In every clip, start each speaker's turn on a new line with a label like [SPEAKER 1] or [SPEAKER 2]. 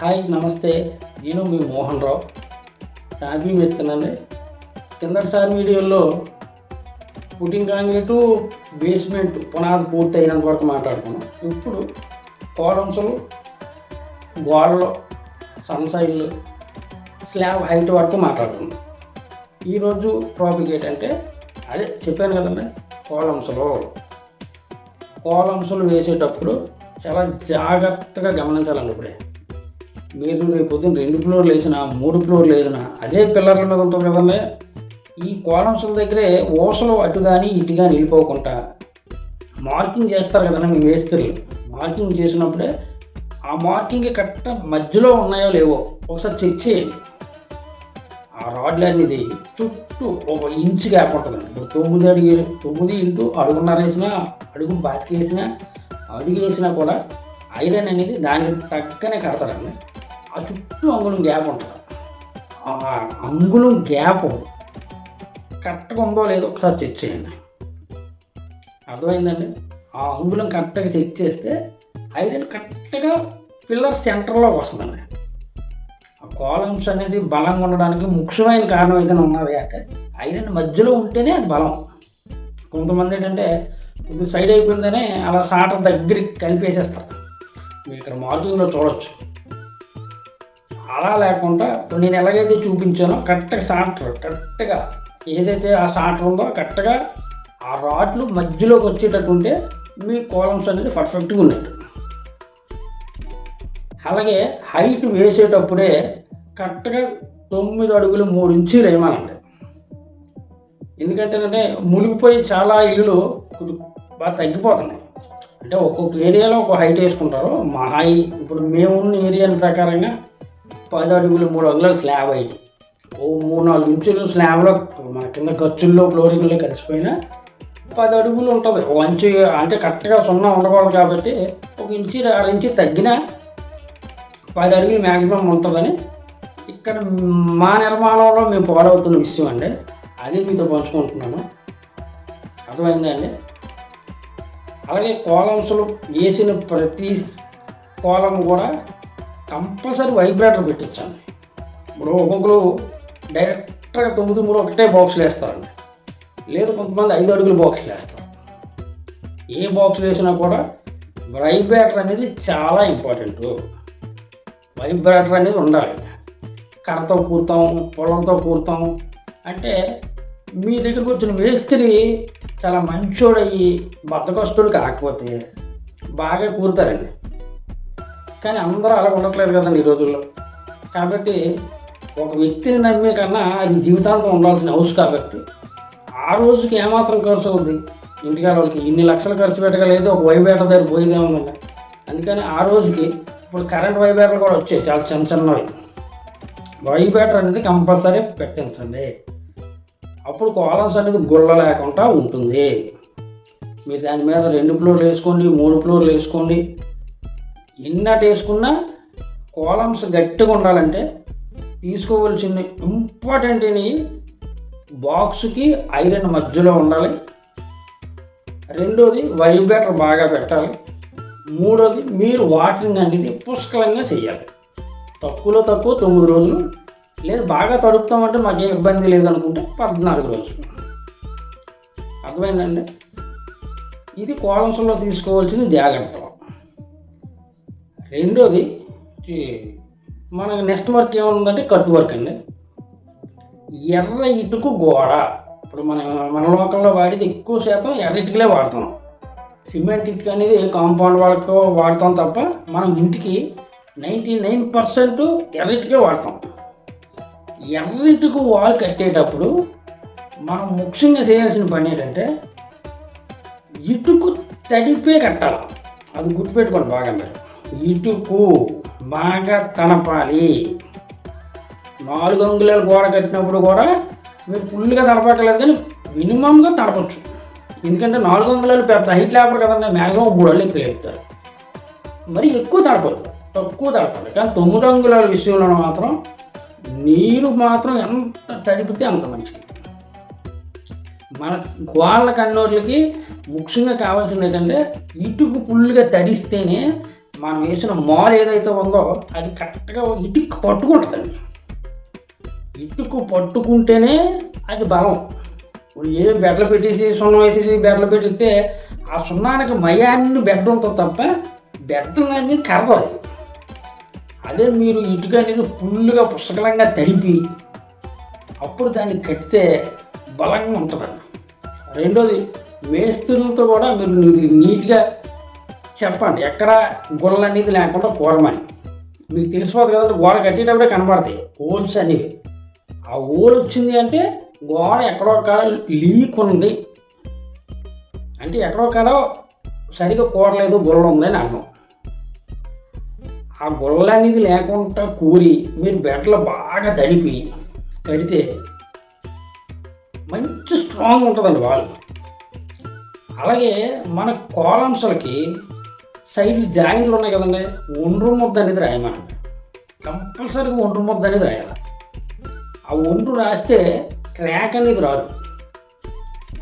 [SPEAKER 1] Hi నమస్తే. నేను మీ Mohan Rao. Happy ఇస్తున్నానండి కిందటిసారి వీడియోలో పుట్టింగ్ కాంక్రీటు బేస్మెంట్ పునాది పూర్తి అయినంత వరకు మాట్లాడుకున్నాం. ఇప్పుడు కాలమ్స్లు గోడలు సన్సైడ్లు స్లాబ్ హైట్ వరకు మాట్లాడుకుందాం. ఈరోజు టాపిక్ ఏంటంటే అదే చెప్పాను కదండి కోలంసులు కోలంసులు వేసేటప్పుడు చాలా జాగ్రత్తగా గమనించాలండి ఇప్పుడే. మీరు రేపు పొద్దున్న రెండు ఫ్లోర్లు వేసినా మూడు ఫ్లోర్లు వేసినా అదే పిల్లర్ల మీద ఉంటుంది కదండి. ఈ కాలమ్స్ల దగ్గరే ఓసలు అటు కానీ ఇటు కానీ వెళ్ళిపోకుండా మార్కింగ్ చేస్తారు కదండి మీ మేస్త్రులు మార్కింగ్ చేసినప్పుడే ఆ మార్కింగ్ కరెక్ట్ మధ్యలో ఉన్నాయో లేవో ఒకసారి చెక్ చేయండి. ఆ రాడ్లు అనేది చుట్టూ ఒక ఇంచ్ గ్యాప్ ఉంటుందండి. ఇప్పుడు తొమ్మిది అడుగు తొమ్మిది ఇంటూ అడుగున్నర వేసినా అడుగు బాతి వేసినా అడుగు వేసినా కూడా ఐరన్ అనేది దానికి తక్కనే కడతారండి. ఆ చుట్టూ అంగుళం గ్యాప్ ఉంటుంది. ఆ అంగుళం గ్యాప్ కరెక్ట్గా ఉందో లేదో ఒకసారి చెక్ చేయండి. అర్థమైందండి? ఆ అంగుళం కరెక్ట్గా చెక్ చేస్తే ఐరన్ కరెక్ట్గా పిల్లర్ సెంటర్లోకి వస్తుందండి. ఆ కాలమ్స్ అనేది బలంగా ఉండడానికి ముఖ్యమైన కారణం ఏదైనా ఉన్నది అంటే ఐరన్ మధ్యలో ఉంటేనే అది బలం. కొంతమంది ఏంటంటే ఇది సైడ్ అయిపోయిందనే అలా సాటర్ దగ్గరికి కలిపేసేస్తారు. మీరు ఇక్కడ మార్కింగ్లో చూడొచ్చు. అలా లేకుండా నేను ఎలాగైతే చూపించానో కరెక్ట్గా సాటర్ కరెక్ట్గా ఏదైతే ఆ సాటర్ ఉందో కరెక్ట్గా ఆ రాడ్లు మధ్యలోకి వచ్చేటట్టు ఉంటే మీ కాలమ్స్ అనేది పర్ఫెక్ట్గా ఉన్నట్టు అలాగే హైట్ వేసేటప్పుడే కరెక్ట్గా తొమ్మిది అడుగులు మూడు ఇంచులు వేయమనండి. ఎందుకంటేనంటే మునిగిపోయి చాలా ఇల్లులు బాగా తగ్గిపోతున్నాయి. అంటే ఒక్కొక్క ఏరియాలో ఒక హైట్ వేసుకుంటారు. మా హై ఇప్పుడు మేము ఉన్న ఏరియా ప్రకారంగా పది అడుగులు మూడు అడుగుల స్లాబ్ అయింది. ఓ మూడు నాలుగు ఇంచులు స్లాబ్లో మన కింద ఖర్చుల్లో ఫ్లోరింగ్లో కలిసిపోయినా పది అడుగులు ఉంటుంది. ఒక ఇంచు అంటే కరెక్ట్గా సున్నా ఉండకూడదు కాబట్టి ఒక ఇంచు అర ఇంచు తగ్గినా పది అడుగులు మ్యాక్సిమం ఉంటుందని ఇక్కడ మా నిర్మాణంలో మేము ఫాలో అవుతున్న విషయం అండి. అది మీతో పంచుకుంటున్నాను. అర్థమైందా అండి? అలాగే కాలమ్స్లో వేసిన ప్రతి కాలం కూడా కంపల్సరీ వైబ్రేటర్ పెట్టించండి ఇప్పుడు ఒక్కొక్కరు డైరెక్ట్గా తొమ్మిది మూడు ఒకటే బాక్స్లు వేస్తారండి లేదు కొంతమంది ఐదు అడుగులు బాక్స్లు వేస్తారు. ఏ బాక్స్ వేసినా కూడా వైబ్రేటర్ అనేది చాలా ఇంపార్టెంట్ వైబ్రేటర్ అనేది ఉండాలి. కర్రతో కూర్తాం పొలంతో కూర్తాం అంటే మీ దగ్గరకు వచ్చిన మేస్త్రి చాలా మంచోడయ్యి బద్దకస్తుడు కాకపోతే బాగా కూరుతారండి. కానీ అందరూ అలా ఉండట్లేదు కదండి ఈ రోజుల్లో. కాబట్టి ఒక వ్యక్తిని నమ్మే కన్నా అది జీవితాంతం ఉండాల్సిన హౌస్ కాబట్టి ఆ రోజుకి ఏమాత్రం ఖర్చు అవుద్ది? ఇంటికాడ వాళ్ళకి ఇన్ని లక్షలు ఖర్చు పెట్టగలేదు ఒక వైబేట దగ్గర పోయిందేమో ఉందండి? అందుకని ఆ రోజుకి ఇప్పుడు కరెంట్ వైబేటలు కూడా వచ్చాయి చాలా చిన్న చిన్నవి. వైబేటర్ అనేది కంపల్సరీ పెట్టించండి. అప్పుడు కాలమ్స్ అనేది గుల్ల లేకుండా ఉంటుంది. మీరు దాని మీద రెండు ఫ్లోర్లు వేసుకోండి మూడు ఫ్లోర్లు వేసుకోండి ఎన్నటి వేసుకున్నా కాలమ్స్ గట్టిగా ఉండాలంటే తీసుకోవాల్సిన ఇంపార్టెంట్ బాక్స్కి ఐరన్ మధ్యలో ఉండాలి. రెండోది వైబ్రేటర్ బాగా పెట్టాలి. మూడోది మీరు వాకింగ్ అనేది పుష్కలంగా చేయాలి తక్కువలో తక్కువ తొమ్మిది రోజులు లేదు బాగా తడుపుతామంటే మాకేం ఇబ్బంది లేదనుకుంటే పద్నాలుగు రోజులు. అర్థమైందండి? ఇది కోలంసంలో తీసుకోవాల్సిన జాగ్రత్తలు రెండోది మన నెక్స్ట్ వర్క్ ఏముందంటే కట్ వర్క్ అండి. ఎర్ర ఇటుకు గోడ. ఇప్పుడు మన మన లోకల్లో వాడేది ఎక్కువ శాతం ఎర్ర ఇటుకలే వాడతాం. సిమెంట్ ఇటుక అనేది కాంపౌండ్ వాళ్ళకు వాడతాం తప్ప మనం ఇంటికి నైంటీ నైన్ పర్సెంట్ ఎర్రిటికే వాడతాం. ఎర్ర ఇటుకు వాల్ కట్టేటప్పుడు మనం ముఖ్యంగా చేయాల్సిన పని ఏంటంటే ఇటుకు తడిపే కట్టాలి. అది గుర్తుపెట్టుకోండి బాగా మీరు. ఇటుకు బాగా తలపాలి. నాలుగు అంగుళాల గోడ కట్టినప్పుడు కూడా మీరు ఫుల్గా తడపక్కర్లేదు కానీ మినిమంగా తడపచ్చు ఎందుకంటే నాలుగు అంగుళాలు పెద్ద హైట్ లేపరు కదండి మ్యాక్సిమం మూడు వాళ్ళు ఎత్తు లేపుతారు మరి ఎక్కువ తడపదు తక్కువ తడపాలి కానీ తొమ్మిది అంగుళాల విషయంలో మాత్రం నీరు మాత్రం ఎంత తడిపితే అంత మంచిది. మన గోళ్ళ కన్నోళ్ళకి ముఖ్యంగా కావాల్సింది ఏంటంటే ఇటుకు ఫుల్గా తడిస్తేనే మనం వేసిన మాల్ ఏదైతే ఉందో అది కరెక్ట్గా ఇటుక్కు పట్టుకుంటుందండి ఇటుకు పట్టుకుంటేనే అది బలం. ఇప్పుడు ఏ బెడ్లు పెట్టేసి సున్నం వేసేసి బెడ్లు పెట్టితే ఆ సున్నానికి మయాన్ని బెడ్ ఉంటుంది తప్ప బెడ్ అనేది కరవాలి అదే మీరు ఇటుక అనేది ఫుల్గా పుస్తకలంగా తడిపి అప్పుడు దాన్ని కట్టితే బలంగా ఉంటుంది రెండోది మేస్త్రులతో కూడా మీరు నీట్గా చెప్పండి ఎక్కడ గుళ్ళ అనేది లేకుండా కూరమని మీకు తెలిసిపోదు కదండి గోడ కట్టేటప్పుడే కనబడతాయి హోల్స్ అనేవి. ఆ హోల్ వచ్చింది అంటే గోడ ఎక్కడో కాడ లీక్ ఉంది. అంటే ఎక్కడో కాడ సరిగా కూరలేదు గుల్ల ఉందని అర్థం. ఆ గుల్ల అనేది లేకుండా కూరి మీరు బెడ్లో బాగా తడిపి కడితే మంచి స్ట్రాంగ్ ఉంటుందండి వాళ్ళు. అలాగే మన కాలమ్స్లకి సైడ్ జాయింట్లు ఉన్నాయి కదండి. ఒండ్రు ముద్ద అనేది రాయమనండి కంపల్సరీగా ఒండ్రు ముద్ద అనేది రాయాలి. ఆ ఒండ్రు రాస్తే క్రాక్ అనేది రాదు.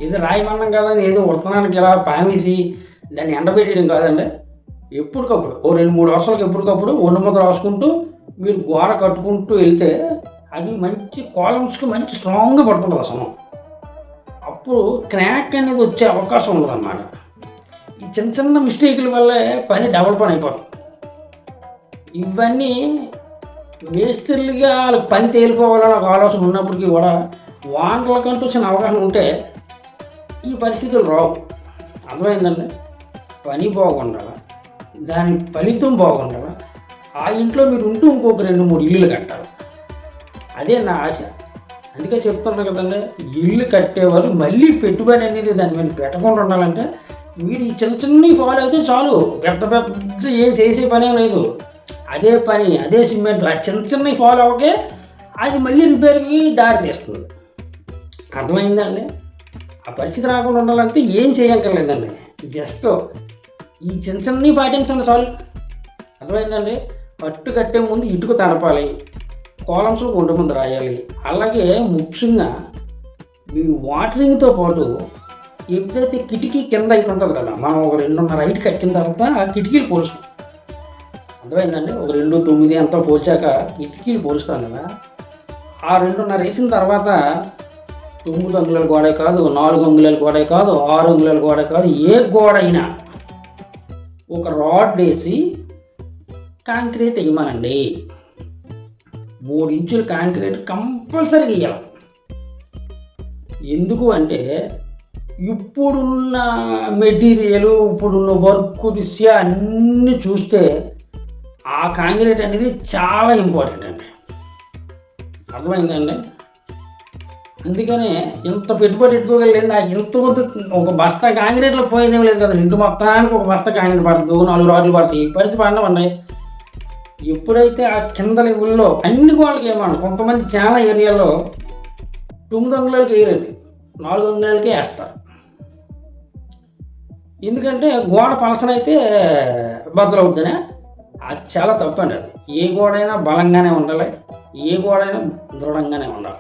[SPEAKER 1] ఇది రాయమన్నాం కదా ఏదో ఉడతనానికి ఇలా పామేసి దాన్ని ఎండబెట్టడం కాదండి. ఎప్పటికప్పుడు ఓ రెండు మూడు వర్షాలకు ఎప్పటికప్పుడు ఒండ్రు ముద్ద రాసుకుంటూ మీరు గోడ కట్టుకుంటూ వెళ్తే అది మంచి కాలమ్స్కి మంచి స్ట్రాంగ్గా పట్టుకుంటుంది అసలు అప్పుడు క్రాక్ అనేది వచ్చే అవకాశం ఉండదన్నమాట. ఈ చిన్న చిన్న మిస్టేకుల వల్లే పని డెవలప్ పని అయిపోతుంది. ఇవన్నీ మేస్త్రులుగా వాళ్ళకి పని తేలిపోవాలని ఒక ఆలోచన ఉన్నప్పటికీ కూడా వాంటలకంటూ వచ్చిన అవగాహన ఉంటే ఈ పరిస్థితులు రావు. అర్థమైందండి? పని బాగుండాలి దాని ఫలితం బాగుండాలి ఆ ఇంట్లో మీరు ఉంటూ ఇంకొక రెండు మూడు ఇల్లులు కట్టాలి. అదే నా ఆశ. అందుకే చెప్తున్నా కదండి ఇల్లు కట్టేవాళ్ళు మళ్ళీ పెట్టుబడి అనేది దాని మీద పెట్టకుండా ఉండాలంటే మీరు ఈ చిన్న చిన్నవి ఫాలో అయితే చాలు. పెద్ద పెద్ద ఏం చేసే పనే లేదు. అదే పని అదే సిమెంట్ ఆ చిన్న చిన్నవి ఫాలో అవ్వకే అది మళ్ళీ రిపేర్కి దారి తీస్తుంది. అర్థమైందండి ఆ పరిస్థితి రాకుండా ఉండాలంటే ఏం చేయక్కర్లేదండి. జస్ట్ ఈ చిన్న చిన్నవి పాటించండి చాలు. అర్థమైందండి పట్టు కట్టే ముందు ఇటుకు తడపాలి. కాలమ్స్ ఒంటి ముందు రాయాలి. అలాగే ముఖ్యంగా మీ వాటరింగ్తో పాటు ఎప్పుడైతే కిటికీ కింద అయితే ఉంటుంది కదా మనం ఒక రెండున్నర హైట్ కట్టిన తర్వాత ఆ కిటికీలు పోలుస్తాం. అర్థమైందండి? ఒక రెండు తొమ్మిది అంతా పోల్చాక కిటికీలు పోలుస్తాం కదా. ఆ రెండున్నర వేసిన తర్వాత తొమ్మిది అంగుళాల గోడ కాదు నాలుగు అంగుళాల గోడ కాదు ఆరు అంగుళాల గోడ కాదు ఏ గోడ అయినా ఒక రాడ్ వేసి కాంక్రీట్ వేయమనండి. మూడు ఇంచుల కాంక్రీట్ కంపల్సరీ వేయాలి. ఎందుకు అంటే ఇప్పుడున్న మెటీరియల్ ఇప్పుడున్న వర్క్ దిశ అన్నీ చూస్తే ఆ కాంక్రీట్ అనేది చాలా ఇంపార్టెంట్ అండి. అర్థమైందండి? అందుకనే ఇంత పెట్టుబడి పెట్టుకోగలేదు ఆ ఇంత ఒక బస్తా కాంక్రీట్లో పోయిందేం లేదు కదా. ఇంటి మొత్తానికి ఒక బస్తా కాంక్రీట్ పడుతుంది నాలుగు రాడ్లు పడతాయి. పరిస్థితి పడినవన్నాయి ఎప్పుడైతే ఆ కింద లెవెల్లో అన్ని గోడలకి ఏమన్నా కొంతమంది చాలా ఏరియాలో తొమ్మిది వందలకి వేయలేదు నాలుగు అంగుళాలకే వేస్తారు. ఎందుకంటే గోడ పలసనైతే బద్దలవుద్దనే అది చాలా తప్పండి అది. ఏ గోడైనా బలంగానే ఉండాలి. ఏ గోడైనా దృఢంగానే ఉండాలి.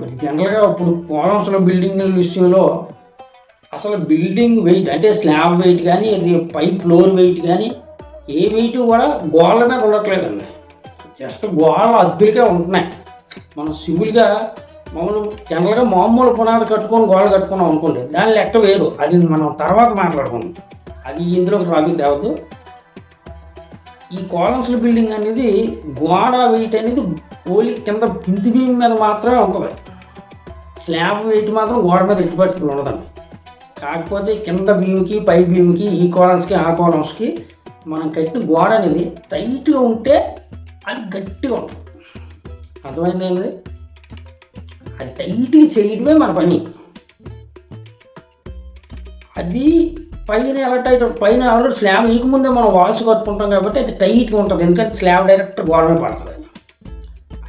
[SPEAKER 1] మరి జనరల్గా ఇప్పుడు కోలమ్స్లో బిల్డింగ్ విషయంలో అసలు బిల్డింగ్ వెయిట్ అంటే స్లాబ్ వెయిట్ కానీ పై ఫ్లోర్ వెయిట్ కానీ ఏ వెయిట్ కూడా గోడల మీద ఉండట్లేదండి. జస్ట్ గోడలు అద్దులకే ఉంటున్నాయి. మనం సివిల్గా మామూలు జనరల్గా మామూలు పునాది కట్టుకొని గోడలు కట్టుకున్నాం అనుకోండి దాని లెక్క వేరు. అది మనం తర్వాత మాట్లాడుకుందాం. అది ఇందులోకి రాబీ తేవద్దు ఈ కాలమ్స్ల బిల్డింగ్ అనేది గోడ వెయిట్ అనేది పోలి కింద పింతి బియ్యం మీద మాత్రమే ఉంటుంది. స్లాబ్ వెయిట్ మాత్రం గోడ మీద ఎట్టి పరిస్థితులు ఉండదండి. కాకపోతే కింద భీమికి పై భీమికి ఈ కాలమ్స్కి ఆ కోలమ్స్కి మనం కట్టిన గోడ అనేది టైట్గా ఉంటే అది గట్టిగా ఉంటుంది. అర్థమైందండి అది టైట్గా చేయడమే మన పని. అది పైన ఎలా టైట్ పైన ఆల్రెడీ స్లాబ్ ఈక ముందే మనం వాల్స్ కట్టుకుంటాం కాబట్టి అది టైట్గా ఉంటుంది. ఎందుకంటే స్లాబ్ డైరెక్ట్ గోడ మీద పడుతుంది.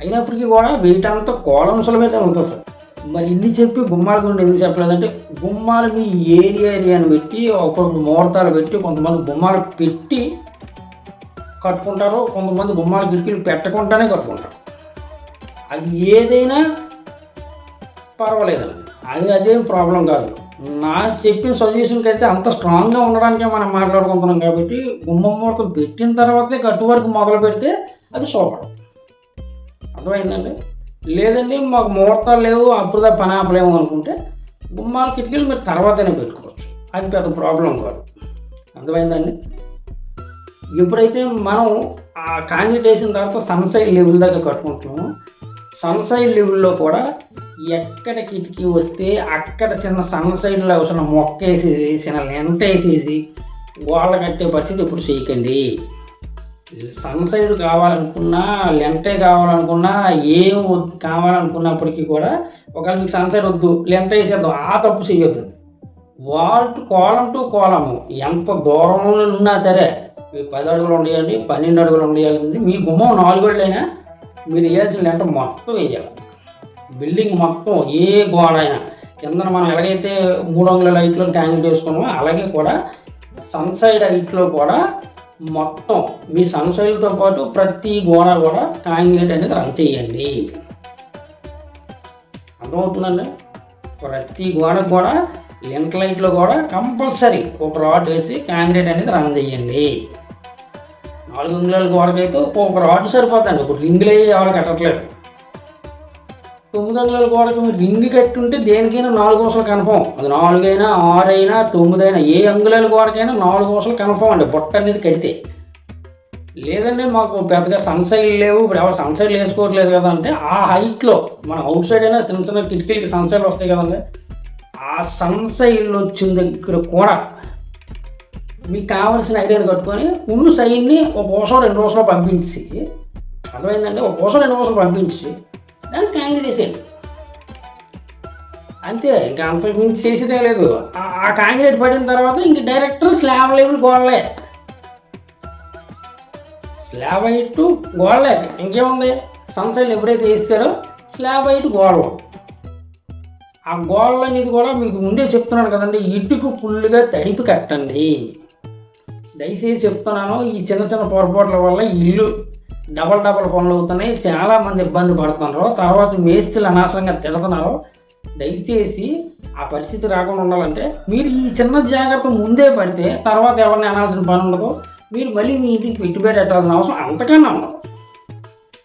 [SPEAKER 1] అయినప్పటికీ కూడా వెయిట్ అంతా కోలమ్స్ల మీదే ఉంటుంది సార్. మరి ఇన్ని చెప్పి గుమ్మాల గురించి ఎందుకు చెప్పలేదంటే గుమ్మాలు మీ ఏరియా ఏరియాని పెట్టి ఒకరు ముహూర్తాలు పెట్టి కొంతమంది గుమ్మాలు పెట్టి కట్టుకుంటారు. కొంతమంది గుమ్మాల కిటికీలు పెట్టకుండానే కట్టుకుంటారు. అది ఏదైనా పర్వాలేదు. అది అదేం ప్రాబ్లం కాదు. నా చెప్పిన సజెషన్కి అయితే అంత స్ట్రాంగ్గా ఉండడానికే మనం మాట్లాడుకుంటున్నాం కాబట్టి గుమ్మం ముహూర్తం పెట్టిన తర్వాతే కట్టు వరకు మొదలు పెడితే అది సూపర్. అర్థమైందండి? లేదండి మాకు ముహూర్తాలు లేవు అప్పుడు పని ఆపలేము అనుకుంటే గుమ్మాల కిటికీలు మీరు తర్వాతనే పెట్టుకోవచ్చు. అది పెద్ద ప్రాబ్లం కాదు. అర్థమైందండి? ఎప్పుడైతే మనం ఆ కాంక్రీట్ వేసిన తర్వాత సన్సైడ్ లెవెల్ దగ్గర కట్టుకుంటున్నాము సన్సైడ్ లెవెల్లో కూడా ఎక్కడ కిటికీ వస్తే అక్కడ చిన్న సన్సైడ్లో వచ్చిన మొక్క వేసేసి చిన్న లెంట వేసేసి గోడ కట్టే పరిస్థితి ఇప్పుడు చేయకండి. సన్సైడ్ కావాలనుకున్నా లెంటే కావాలనుకున్నా ఏం వద్దు కావాలనుకున్నప్పటికీ కూడా ఒకవేళ మీకు సన్సైడ్ వద్దు లెంట వేసేద్దాం ఆ తప్పు చేయొద్దు. Wall to column to column ఎంత దూరంలో ఉన్నా సరే మీ పది అడుగులు ఉండేయండి పన్నెండు అడుగులు ఉండేయాల్సింది మీ గుమ్మం నాలుగు అడుగులైనా మీరు వేయాల్సిన లెంటర్ మొత్తం వేయాలి బిల్డింగ్ మొత్తం ఏ గోడ అయినా. కింద మనం ఎలాగైతే మూడు వందల లైట్లో ట్యాంక్ వేసుకున్నామో అలాగే కూడా సన్సైడ్ హైట్లో కూడా మొత్తం మీ సన్సైడ్తో పాటు ప్రతి గోడ కూడా కాంక్రీట్ అనేది రన్ చేయండి. అర్థమవుతుందండి? ప్రతి గోడకు కూడా లింక్ లైట్లో కూడా కంపల్సరీ ఒక రాడ్ వేసి కాంక్రీట్ అనేది రన్ చేయండి. నాలుగు అంగుళాల గోడకైతే ఒక రాడ్ సరిపోతుంది ఇప్పుడు రింగులు అయ్యి ఎవరు కట్టట్లేదు. తొమ్మిది అంగుళాల గోడకి మీరు రింగ్ కట్టుంటే దేనికైనా నాలుగు వసలు కన్ఫామ్. అది నాలుగైనా ఆరైనా తొమ్మిదైనా ఏ అంగుళాల గోడకైనా నాలుగు వసలు కన్ఫామ్ అండి. బొట్ట అనేది కడితే. లేదండి మాకు పెద్దగా సన్సైడ్ లేవు. ఇప్పుడు ఎవరు సన్సైడ్ వేసుకోవట్లేదు కదా అంటే ఆ హైట్లో మన అవుట్ సైడ్ అయినా చిన్న చిన్న కిటికీలకి సన్సైడ్ వస్తాయి కదండి. ఆ సన్సైడ్ వచ్చిన దగ్గర కూడా మీకు కావాల్సిన ఐడియాని కట్టుకొని ఉన్న సైన్ని ఒక కోసం రెండు రోజులు పంపించి అర్థమైందంటే ఒక కోసం రెండు రోజులు పంపించి దాన్ని కాంక్రీట్ వేసేయండి అంతే ఇంకా అంత చేసేదే లేదు. ఆ- కాంక్రీట్ పడిన తర్వాత ఇంక డైరెక్ట్ స్లాబ్ లెవెల్ గోడలే. స్లాబ్ హైట్ గోడలే. ఇంకేముంది? సన్సైడ్ ఎప్పుడైతే వేస్తారో స్లాబ్ హైట్ గోడలు. ఆ గోడలు అనేది కూడా మీకు ముందే చెప్తున్నాను కదండి ఇటుకు ఫుల్గా తడిపి కట్టండి. దయచేసి చెప్తున్నాను ఈ చిన్న చిన్న పొరపాట్ల వల్ల ఇల్లు డబల్ డబల్ పనులు అవుతున్నాయి చాలా మంది ఇబ్బంది పడుతున్నారు. తర్వాత మేస్తులు అనవసరంగా తిడుతున్నారు. దయచేసి ఆ పరిస్థితి రాకుండా ఉండాలంటే మీరు ఈ చిన్న జాగ్రత్త ముందే పడితే తర్వాత ఎవరిని అనాల్సిన పని ఉండదు. మీరు మళ్ళీ మీ ఇంటికి పెట్టుబడి పెట్టాల్సిన అవసరం అంతకన్నా ఉండదు.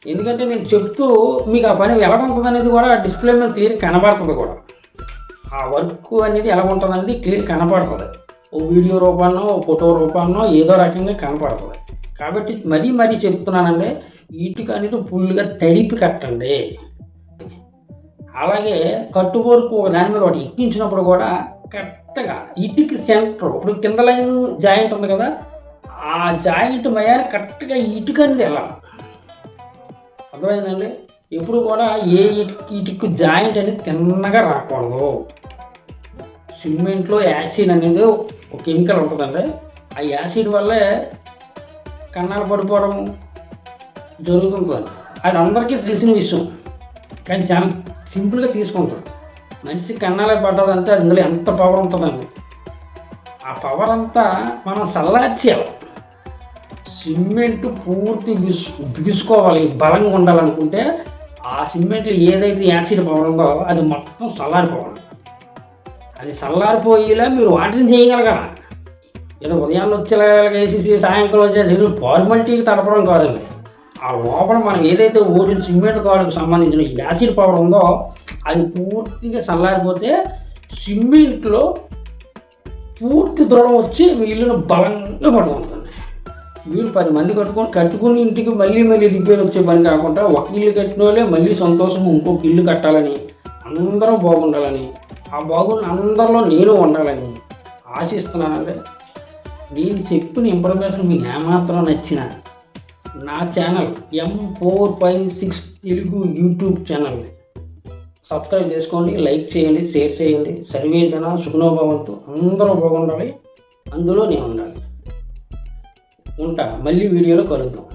[SPEAKER 1] ఎందుకంటే నేను చెప్తూ మీకు ఆ పని ఎలా ఉంటుంది అనేది కూడా డిస్ప్లే మీద క్లియర్ కనబడుతుంది కూడా. ఆ వర్క్ అనేది ఎలా ఉంటుంది అనేది క్లియర్ కనబడుతుంది. ఓ వీడియో రూపాన్నో ఓ ఫోటో రూపాన్నో ఏదో రకంగా కనపడుతుంది. కాబట్టి మరీ మరీ చెప్తున్నానండి ఇటుక అనేది ఫుల్గా తడిపి కట్టండి. అలాగే కట్టుబోరుకు వరకు దాని మీద ఒకటి ఎక్కించినప్పుడు కూడా కరెక్ట్గా ఇటుకి సెంటర్ ఇప్పుడు కింద లైన్ జాయింట్ ఉంది కదా ఆ జాయింట్ మయాన్ని కరెక్ట్గా ఇటుక అనేది వెళ్ళాలి. అర్థమైందండి? ఎప్పుడు కూడా ఏ ఇటుకు ఇటుకు జాయింట్ అనేది తిన్నగా రాకూడదు. సిమెంట్లో యాసిడ్ అనేది ఒక కెమికల్ ఉంటుందండి. ఆ యాసిడ్ వల్లే కన్నాలు పడిపోవడం జరుగుతుంటుంది. అది అందరికీ తెలిసిన విషయం. కానీ చాలా సింపుల్గా తీసుకుంటారు. మనిషి కన్నాలే పడ్డదంటే అందులో ఎంత పవర్ ఉంటుందండి? ఆ పవర్ అంతా మనం సల్లార్చేయాలి. సిమెంట్ పూర్తి బిస్ బిగుసుకోవాలి బలంగా ఉండాలనుకుంటే ఆ సిమెంట్ ఏదైతే యాసిడ్ పవర్ ఉందో అది మొత్తం చల్లారిపోవాలి అది చల్లారిపోయేలా మీరు వాటిని చేయగలగాలి? ఏదో ఉదయాన్నే వచ్చేలా వేసేసి సాయంకాలం వచ్చేసి ఫార్మాలిటీకి తడపడం కాదండి. ఆ లోపల మనం ఏదైతే ఓడిన సిమెంట్ కాళ్ళకు సంబంధించిన యాసిడ్ పవర్ ఉందో అది పూర్తిగా చల్లారిపోతే సిమెంట్లో పూర్తి దృఢం వచ్చి మీ ఇల్లును బలంగా పట్టుకుంటుంది మీరు పది మంది కట్టుకొని కట్టుకుని ఇంటికి మళ్ళీ మళ్ళీ రిపేర్ వచ్చే పని కాకుండా ఒక ఇల్లు కట్టిన వాళ్ళే మళ్ళీ సంతోషం ఇంకొక ఇల్లు కట్టాలని అందరం బాగుండాలని ఆ బాగున్న అందరిలో నేను ఉండాలని ఆశిస్తున్నానండి. నేను చెప్పిన ఇన్ఫర్మేషన్ మీకు ఏమాత్రం నచ్చిన నా channel M four five six Telugu YouTube channel subscribe చేసుకోండి లైక్ చేయండి షేర్ చేయండి. సర్వే జన సుఖనోభవంతో అందరూ బాగుండాలి. అందులో నేను ఉండాలి. ఉంటా మళ్ళీ వీడియోలో కలుద్దాం.